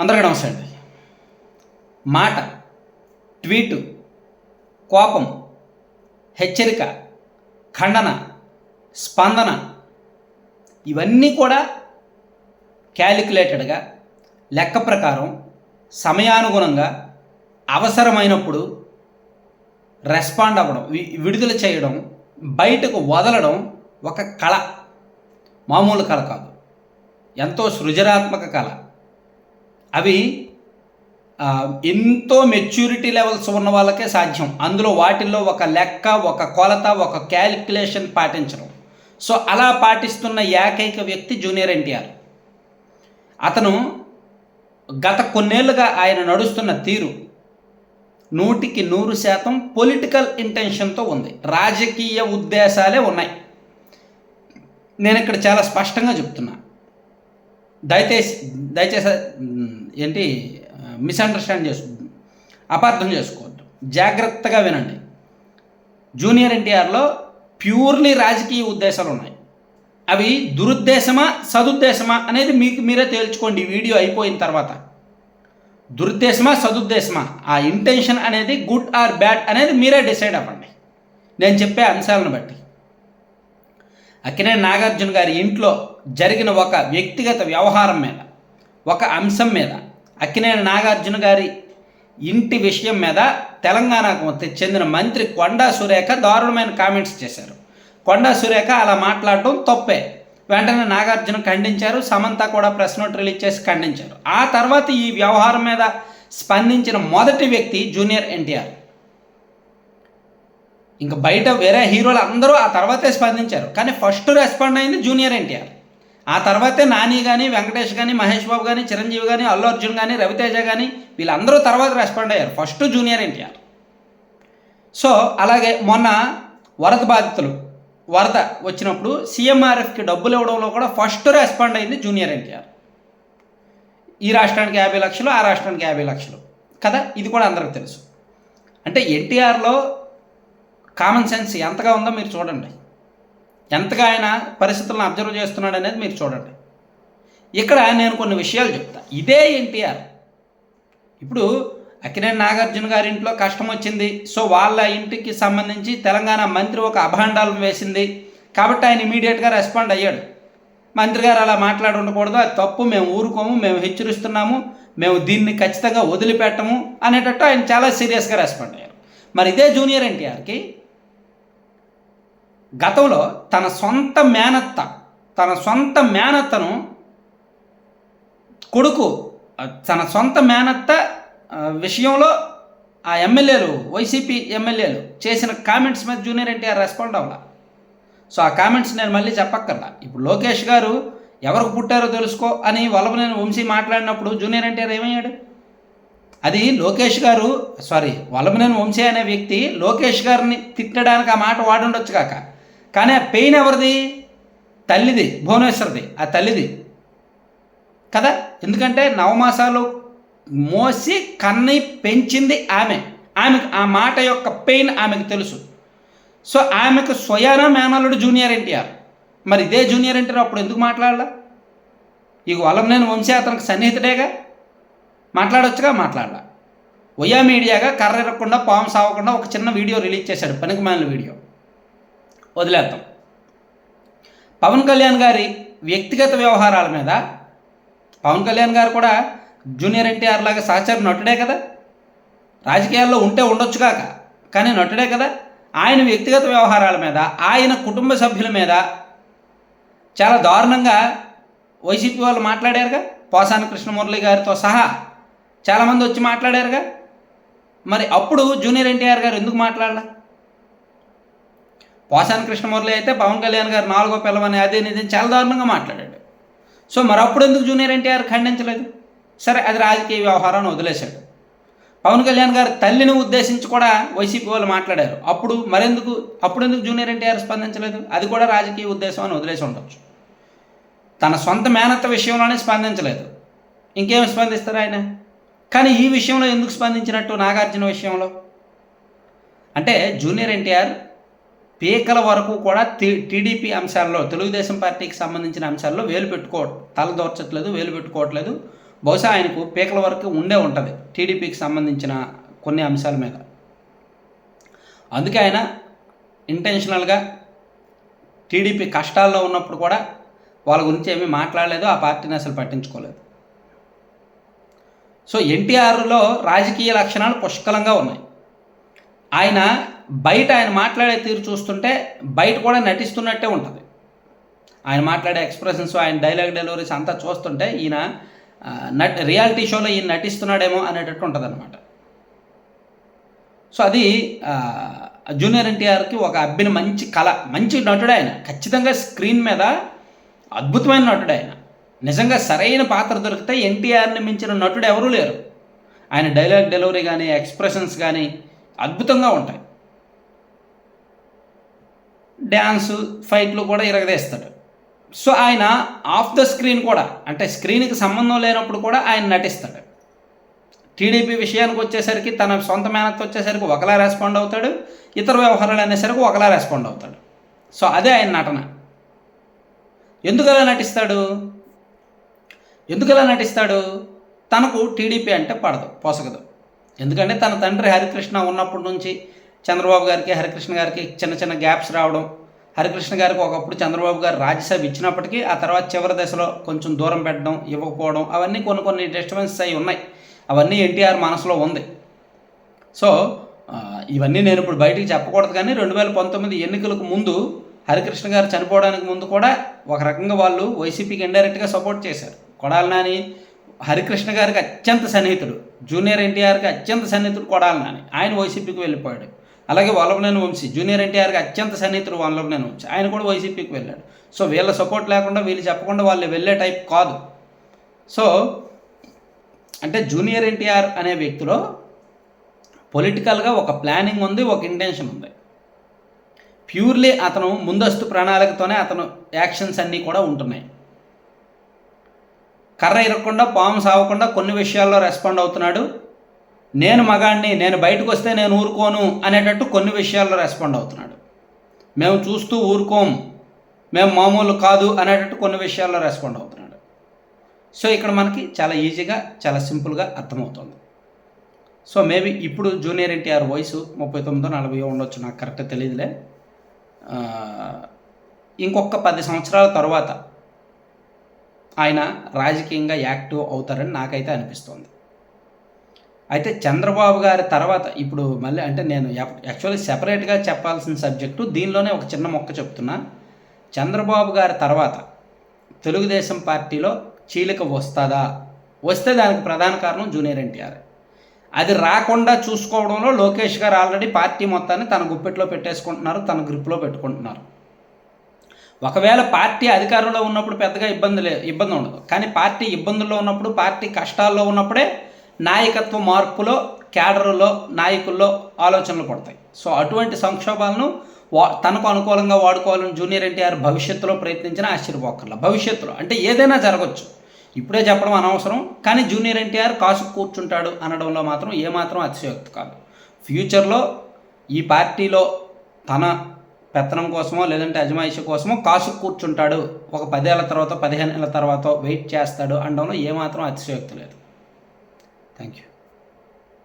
అందరికీ నమస్తే అండి. మాట ట్వీటు కోపం హెచ్చరిక ఖండన స్పందన ఇవన్నీ కూడా క్యాలిక్యులేటెడ్గా లెక్క ప్రకారం సమయానుగుణంగా అవసరమైనప్పుడు రెస్పాండ్ అవ్వడం వి- విడుదల చేయడం బయటకు వదలడం ఒక కళ. మామూలు కళ కాదు. ఎంతో సృజనాత్మక కళ. అవి ఎంతో మెచ్యూరిటీ లెవెల్స్ ఉన్న వాళ్ళకే సాధ్యం. అందులో వాటిల్లో ఒక లెక్క ఒక కొలత ఒక క్యాలిక్యులేషన్ పాటించడం సో అలా పాటిస్తున్న ఏకైక వ్యక్తి జూనియర్ ఎన్టీఆర్. అతను గత కొన్నేళ్ళుగా ఆయన నడుస్తున్న తీరు నూటికి నూరు శాతం పొలిటికల్ ఇంటెన్షన్తో ఉంది. రాజకీయ ఉద్దేశాలే ఉన్నాయి. నేను ఇక్కడ చాలా స్పష్టంగా చెప్తున్నా. దయచేసి దయచేసి ఏంటి మిస్అండర్స్టాండ్ చేసు అపార్థం చేసుకోవద్దు. జాగ్రత్తగా వినండి. జూనియర్ ఎన్టీఆర్లో ప్యూర్లీ రాజకీయ ఉద్దేశాలు ఉన్నాయి. అవి దురుద్దేశమా సదుద్దేశమా అనేది మీకు మీరే తేల్చుకోండి. వీడియో అయిపోయిన తర్వాత. దురుద్దేశమా సదుద్దేశమా? ఆ ఇంటెన్షన్ అనేది గుడ్ ఆర్ బ్యాడ్ అనేది మీరే డిసైడ్ అవ్వండి. నేను చెప్పే అంశాలను బట్టి. అక్కినే నాగార్జున గారి ఇంట్లో జరిగిన ఒక వ్యక్తిగత వ్యవహారం మీద ఒక అంశం మీద అక్కినేని నాగార్జున గారి ఇంటి విషయం మీద తెలంగాణకు చెందిన మంత్రి కొండా సురేఖ దారుణమైన కామెంట్స్ చేశారు. కొండా సురేఖ అలా మాట్లాడటం తప్పే. వెంటనే నాగార్జున ఖండించారు సమంత కూడా ప్రెస్ నోట్ రిలీజ్ చేసి ఖండించారు. ఆ తర్వాత ఈ వ్యవహారం మీద స్పందించిన మొదటి వ్యక్తి జూనియర్ ఎన్టీఆర్. ఇంకా బయట వేరే హీరోలు అందరూ ఆ తర్వాతే స్పందించారు. కానీ ఫస్ట్ రెస్పాండ్ అయింది జూనియర్ ఎన్టీఆర్. ఆ తర్వాతే నాని కానీ వెంకటేష్ కానీ మహేష్ బాబు కానీ చిరంజీవి కానీ అల్లు అర్జున్ కానీ రవితేజ కానీ వీళ్ళందరూ తర్వాత రెస్పాండ్ అయ్యారు. First junior NTR. సో అలాగే మొన్న వరద బాధితులు వరద వచ్చినప్పుడు సీఎంఆర్ఎఫ్కి డబ్బులు ఇవ్వడంలో కూడా ఫస్ట్ రెస్పాండ్ అయింది జూనియర్ ఎన్టీఆర్. ఈ రాష్ట్రానికి యాభై లక్షలు ఆ రాష్ట్రానికి యాభై లక్షలు. కదా? ఇది కూడా అందరికి తెలుసు. అంటే ఎన్టీఆర్లో కామన్ సెన్స్ ఎంతగా ఉందో మీరు చూడండి. ఎంతగా ఆయన పరిస్థితులను అబ్జర్వ్ చేస్తున్నాడు అనేది మీరు చూడండి. ఇక్కడ నేను కొన్ని విషయాలు చెప్తా. ఇదే ఎన్టీఆర్. ఇప్పుడు అక్కినేని నాగార్జున గారి ఇంట్లో కష్టం వచ్చింది. సో వాళ్ళ ఇంటికి సంబంధించి తెలంగాణ మంత్రి ఒక అభాండాలు వేసింది. కాబట్టి ఆయన ఇమీడియట్గా రెస్పాండ్ అయ్యాడు. మంత్రి గారు అలా మాట్లాడి ఉండకూడదు అది తప్పు. మేము ఊరుకోము. మేము హెచ్చరిస్తున్నాము. మేము దీన్ని ఖచ్చితంగా వదిలిపెట్టము అనేటట్టు ఆయన చాలా సీరియస్గా రెస్పాండ్ అయ్యారు. మరి ఇదే జూనియర్ ఎన్టీఆర్కి గతంలో తన సొంత మేనత్త తన సొంత మేనత్తను కొడుకు తన సొంత మేనత్త విషయంలో ఆ ఎమ్మెల్యేలు వైసీపీ ఎమ్మెల్యేలు చేసిన కామెంట్స్ మీద జూనియర్ ఎన్టీఆర్ రెస్పాండ్ అవ్వాల. సో ఆ కామెంట్స్ నేను మళ్ళీ చెప్పక్కర్లా. ఇప్పుడు లోకేష్ గారు ఎవరికి పుట్టారో తెలుసుకో అని వల్లభనేని వంశీ మాట్లాడినప్పుడు జూనియర్ ఎన్టీఆర్ ఏమయ్యాడు? అది లోకేష్ గారు సారీ వల్లభనేని వంశీ అనే వ్యక్తి లోకేష్ గారిని తిట్టడానికి ఆ మాట వాడుండొచ్చు కాక. కానీ ఆ పెయిన్ ఎవరిది? తల్లిది భువనేశ్వరిది. ఆ తల్లిది. కదా? ఎందుకంటే నవమాసాలు మోసి కన్ని పెంచింది ఆమె. ఆమెకు ఆ మాట యొక్క పెయిన్ ఆమెకు తెలుసు. సో ఆమెకు స్వయాన మేనల్లుడు జూనియర్ ఎన్టీఆర్. మరి ఇదే జూనియర్ ఎన్టీఆర్ అప్పుడు ఎందుకు మాట్లాడాల? ఇక వల్లంనేని వంశీ అతనికి సన్నిహితుడేగా? మాట్లాడొచ్చుగా? మాట్లాడాల. ఒయా మీడియాగా కర్ర ఇరగకుండా పాము సావకుండా ఒక చిన్న వీడియో రిలీజ్ చేశాడు. పనికిమాలిన వీడియో. వదిలేద్దాం. పవన్ కళ్యాణ్ గారి వ్యక్తిగత వ్యవహారాల మీద పవన్ కళ్యాణ్ గారు కూడా జూనియర్ ఎన్టీఆర్ లాగా సహచర నటుడే కదా. రాజకీయాల్లో ఉంటే ఉండొచ్చు కాక కానీ నటుడే కదా. ఆయన వ్యక్తిగత వ్యవహారాల మీద ఆయన కుటుంబ సభ్యుల మీద చాలా దారుణంగా వైసీపీ వాళ్ళు మాట్లాడారుగా. పోసాని కృష్ణమురళి గారితో సహా చాలామంది వచ్చి మాట్లాడారుగా. మరి అప్పుడు జూనియర్ ఎన్టీఆర్ గారు ఎందుకు మాట్లాడాల? పోసాని కృష్ణమురళి అయితే పవన్ కళ్యాణ్ గారు నాలుగో పిల్లవని అదే నిజం చాలా దారుణంగా మాట్లాడాడు. సో మరి అప్పుడు ఎందుకు జూనియర్ ఎన్టీఆర్ ఖండించలేదు? సరే అది రాజకీయ వ్యవహారాన్ని వదిలేశాడు. పవన్ కళ్యాణ్ గారు తల్లిని ఉద్దేశించి కూడా వైసీపీ వాళ్ళు మాట్లాడారు. అప్పుడు మరెందుకు అప్పుడు ఎందుకు జూనియర్ ఎన్టీఆర్ స్పందించలేదు? అది కూడా రాజకీయ ఉద్దేశం అని వదిలేసి ఉండొచ్చు. తన సొంత మేనత్త విషయంలోనే స్పందించలేదు. ఇంకేం స్పందిస్తారు ఆయన? కానీ ఈ విషయంలో ఎందుకు స్పందించినట్టు నాగార్జున విషయంలో? అంటే జూనియర్ ఎన్టీఆర్ పీకల వరకు కూడా టీ- టీడీపీ అంశాల్లో తెలుగుదేశం పార్టీకి సంబంధించిన అంశాల్లో వేలు పెట్టుకో తలదోర్చట్లేదు వేలు పెట్టుకోవట్లేదు. బహుశా ఆయనకు పీకల వరకు ఉండే ఉంటుంది టీడీపీకి సంబంధించిన కొన్ని అంశాల మీద. అందుకే ఆయన ఇంటెన్షనల్గా టీడీపీ కష్టాల్లో ఉన్నప్పుడు కూడా వాళ్ళ గురించి ఏమీ మాట్లాడలేదు ఆ పార్టీని అసలు పట్టించుకోలేదు. సో ఎన్టీఆర్లో రాజకీయ లక్షణాలు పుష్కలంగా ఉన్నాయి. ఆయన బయట ఆయన మాట్లాడే తీరు చూస్తుంటే బయట కూడా నటిస్తున్నట్టే ఉంటుంది. ఆయన మాట్లాడే ఎక్స్ప్రెషన్స్ ఆయన డైలాగ్ డెలివరీస్ అంతా చూస్తుంటే ఈయన నట్ రియాలిటీ షోలో ఈయన నటిస్తున్నాడేమో అనేటట్టు ఉంటుంది అనమాట సో అది జూనియర్ ఎన్టీఆర్కి ఒక అబ్బిన మంచి కళ మంచి నటుడు ఆయన. ఖచ్చితంగా స్క్రీన్ మీద అద్భుతమైన నటుడు ఆయన. నిజంగా సరైన పాత్ర దొరికితే ఎన్టీఆర్ని మించిన నటుడు ఎవరూ లేరు. ఆయన డైలాగ్ డెలివరీ కానీ ఎక్స్ప్రెషన్స్ కానీ అద్భుతంగా ఉంటాయి. డ్యాన్స్ ఫైట్లు కూడా ఇరగదేస్తాడు. సో ఆయన ఆఫ్ ద స్క్రీన్ కూడా అంటే స్క్రీన్కి సంబంధం లేనప్పుడు కూడా ఆయన నటిస్తాడు. టీడీపీ విషయానికి వచ్చేసరికి తన సొంత మేనత్ వచ్చేసరికి ఒకలా రెస్పాండ్ అవుతాడు. ఇతర వ్యవహారాలు అనేసరికి ఒకలా రెస్పాండ్ అవుతాడు. సో అదే ఆయన నటన. ఎందుకలా నటిస్తాడు? ఎందుకలా నటిస్తాడు? తనకు టీడీపీ అంటే పడదు పోసగదు. ఎందుకంటే తన తండ్రి హరికృష్ణ ఉన్నప్పటి నుంచి చంద్రబాబు గారికి హరికృష్ణ గారికి చిన్న చిన్న గ్యాప్స్ రావడం హరికృష్ణ గారికి ఒకప్పుడు చంద్రబాబు గారు రాజ్యసభ ఇచ్చినప్పటికీ ఆ తర్వాత చివరి దశలో కొంచెం దూరం పెట్టడం ఇవ్వకపోవడం అవన్నీ కొన్ని కొన్ని డిస్టర్బెన్సెస్ అయి ఉన్నాయి. అవన్నీ ఎన్టీఆర్ మనసులో ఉంది. సో ఇవన్నీ నేను ఇప్పుడు బయటికి చెప్పకూడదు కానీ రెండు వేల పంతొమ్మిది ఎన్నికలకు ముందు హరికృష్ణ గారు చనిపోవడానికి ముందు కూడా ఒక రకంగా వాళ్ళు వైసీపీకి ఇండైరెక్ట్గా సపోర్ట్ చేశారు. కొడాలి నాని హరికృష్ణ గారికి అత్యంత సన్నిహితుడు. జూనియర్ ఎన్టీఆర్కి అత్యంత సన్నిహితుడు కొడాలి నాని. ఆయన వైసీపీకి వెళ్ళిపోయాడు. అలాగే వల్లభనేని వంశీ జూనియర్ ఎన్టీఆర్కి అత్యంత సన్నిహితుడు వల్లభనేని వంశీ. ఆయన కూడా వైసీపీకి వెళ్ళాడు. సో వీళ్ళ సపోర్ట్ లేకుండా వీళ్ళు చెప్పకుండా వాళ్ళు వెళ్ళే టైప్ కాదు. సో అంటే జూనియర్ ఎన్టీఆర్ అనే వ్యక్తిలో పొలిటికల్గా ఒక ప్లానింగ్ ఉంది ఒక ఇంటెన్షన్ ఉంది. ప్యూర్లీ అతను ముందస్తు ప్రణాళికతోనే అతను యాక్షన్స్ అన్నీ కూడా ఉంటున్నాయి. కర్ర ఇరగకుండా పాము సావకుండా కొన్ని విషయాల్లో రెస్పాండ్ అవుతున్నాడు. నేను మగాణ్ణి నేను బయటకు వస్తే నేను ఊరుకోను అనేటట్టు కొన్ని విషయాల్లో రెస్పాండ్ అవుతున్నాడు. మేము చూస్తూ ఊరుకోం మేము మామూలు కాదు అనేటట్టు కొన్ని విషయాల్లో రెస్పాండ్ అవుతున్నాడు. సో ఇక్కడ మనకి చాలా ఈజీగా చాలా సింపుల్గా అర్థమవుతుంది. సో మేబీ ఇప్పుడు జూనియర్ ఎన్టీఆర్ వయసు ముప్పై తొమ్మిదో నలభై ఉండొచ్చు నాకు కరెక్ట్ తెలియదులే. ఇంకొక పది సంవత్సరాల తర్వాత ఆయన రాజకీయంగా యాక్టివ్ అవుతారని నాకైతే అనిపిస్తోంది. అయితే చంద్రబాబు గారి తర్వాత ఇప్పుడు మళ్ళీ అంటే నేను యాక్చువల్లీ సెపరేట్గా చెప్పాల్సిన సబ్జెక్టు దీనిలోనే ఒక చిన్న మొక్క చెప్తున్నా. చంద్రబాబు గారి తర్వాత తెలుగుదేశం పార్టీలో చీలిక వస్తుందా? వస్తే దానికి ప్రధాన కారణం జూనియర్ ఎన్టీఆర్. అది రాకుండా చూసుకోవడంలో లోకేష్ గారు ఆల్రెడీ పార్టీ మొత్తాన్ని తన గుప్పెట్లో పెట్టేసుకుంటున్నారు తన గ్రిప్లో పెట్టుకుంటున్నారు. ఒకవేళ పార్టీ అధికారంలో ఉన్నప్పుడు పెద్దగా ఇబ్బంది లే ఇబ్బంది ఉండదు. కానీ పార్టీ ఇబ్బందుల్లో ఉన్నప్పుడు పార్టీ కష్టాల్లో ఉన్నప్పుడే నాయకత్వ మార్పులో క్యాడర్లో నాయకుల్లో ఆలోచనలు పడతాయి. సో అటువంటి సంక్షోభాలను వా తనకు అనుకూలంగా వాడుకోవాలని జూనియర్ ఎన్టీఆర్ భవిష్యత్తులో ప్రయత్నించినా ఆశ్చర్యపోకర్లా భవిష్యత్తులో అంటే ఏదైనా జరగచ్చు. ఇప్పుడే చెప్పడం అనవసరం. కానీ జూనియర్ ఎన్టీఆర్ కాసు కూర్చుంటాడు అనడంలో మాత్రం ఏమాత్రం అతిశయోక్తి కాదు. ఫ్యూచర్లో ఈ పార్టీలో తన పెత్తనం కోసమో లేదంటే అజమాయిషి కోసమో కాసు కూర్చుంటాడు. ఒక పదేళ్ళ తర్వాత పదిహేను ఏళ్ళ తర్వాత వెయిట్ చేస్తాడు అనడంలో ఏమాత్రం అతిశయోక్తి లేదు. Thank you